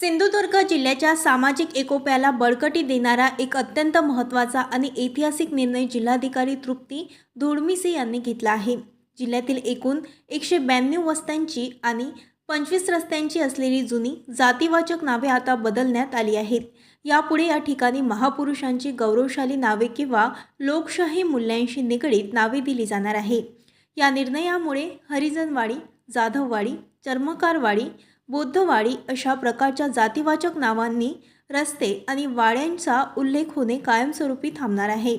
सिंधुदुर्ग जिल्ह्याच्या सामाजिक एकोप्याला बळकटी देणारा एक अत्यंत महत्त्वाचा आणि ऐतिहासिक निर्णय जिल्हाधिकारी तृप्ती धुडमिसे यांनी घेतला आहे. जिल्ह्यातील एकूण एकशे ब्याण्णव वस्त्यांची आणि पंचवीस रस्त्यांची असलेली जुनी जातीवाचक नावे आता बदलण्यात आली आहेत. यापुढे या ठिकाणी महापुरुषांची गौरवशाली नावे किंवा लोकशाही मूल्यांशी निगडीत नावे दिली जाणार आहे. या निर्णयामुळे हरिजनवाडी जाधववाडी चर्मकारवाडी बौद्धवाडी अशा प्रकारच्या जातीवाचक नावांनी रस्ते आणि वाड्यांचा उल्लेख होणे कायमस्वरूपी थांबणार आहे.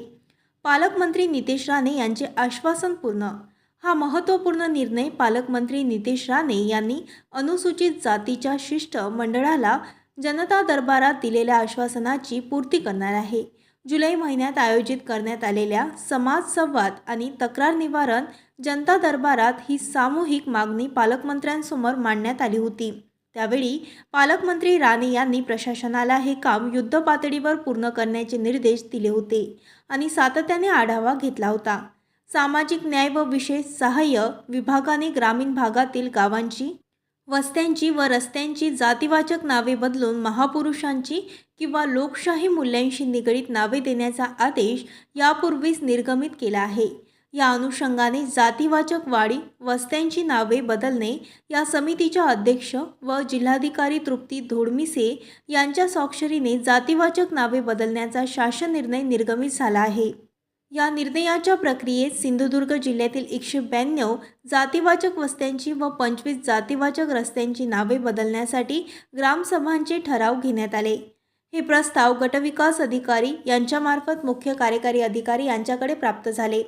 पालकमंत्री नितेश राणे यांचे आश्वासन पूर्ण. हा महत्त्वपूर्ण निर्णय पालकमंत्री नितेश राणे यांनी अनुसूचित जातीच्या शिष्ट मंडळाला जनता दरबारात दिलेल्या आश्वासनाची पूर्ती करणार आहे. जुलै महिन्यात आयोजित करण्यात आलेल्या समाज संवाद आणि तक्रार निवारण जनता दरबारात ही सामूहिक मागणी पालकमंत्र्यांसमोर मांडण्यात आली होती. त्यावेळी पालकमंत्री राणे यांनी प्रशासनाला हे काम युद्ध पातळीवर पूर्ण करण्याचे निर्देश दिले होते आणि सातत्याने आढावा घेतला होता. सामाजिक न्याय व विशेष सहाय्य विभागाने ग्रामीण भागातील गावांची वस्त्यांची व रस्त्यांची जातीवाचक नावे बदलून महापुरुषांची किंवा लोकशाही मूल्यांशी निगडीत नावे देण्याचा आदेश यापूर्वीच निर्गमित केला आहे. या अनुषंगाने जातीवाचक वाडी वस्त्यांची नावे बदलणे या समितीच्या अध्यक्ष व जिल्हाधिकारी तृप्ती धोडमिसे यांच्या स्वाक्षरीने जातीवाचक नावे बदलण्याचा शासन निर्णय निर्गमित झाला आहे. या निर्णयाच्या प्रक्रियेत सिंधुदुर्ग जिल्ह्यातील एकशे ब्याण्णव जातीवाचक वस्त्यांची व पंचवीस जातीवाचक रस्त्यांची नावे बदलण्यासाठी ग्रामसभांचे ठराव घेण्यात आले. हे प्रस्ताव गटविकास अधिकारी यांच्यामार्फत मुख्य कार्यकारी अधिकारी यांच्याकडे प्राप्त झाले.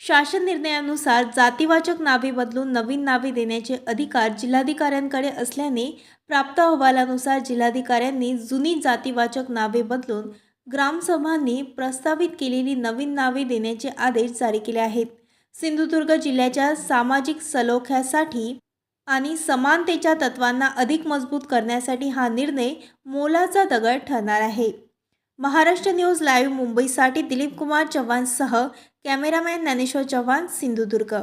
शासन निर्णयानुसार जातीवाचक नावे बदलून नवीन नावे देण्याचे अधिकार जिल्हाधिकाऱ्यांकडे असल्याने प्राप्त अहवालानुसार जिल्हाधिकाऱ्यांनी जुनी जातीवाचक नावे बदलून ग्रामसभांनी प्रस्तावित केलेली नवीन नावे देण्याचे आदेश जारी केले आहेत. सिंधुदुर्ग जिल्ह्याच्या सामाजिक सलोख्यासाठी आणि समानतेच्या तत्वांना अधिक मजबूत करण्यासाठी हा निर्णय मोलाचा दगड ठरणार आहे. महाराष्ट्र न्यूज लाईव्ह मुंबईसाठी दिलीप कुमार चव्हाणसह कॅमेरामॅन ज्ञानेश्वर चव्हाण सिंधुदुर्ग.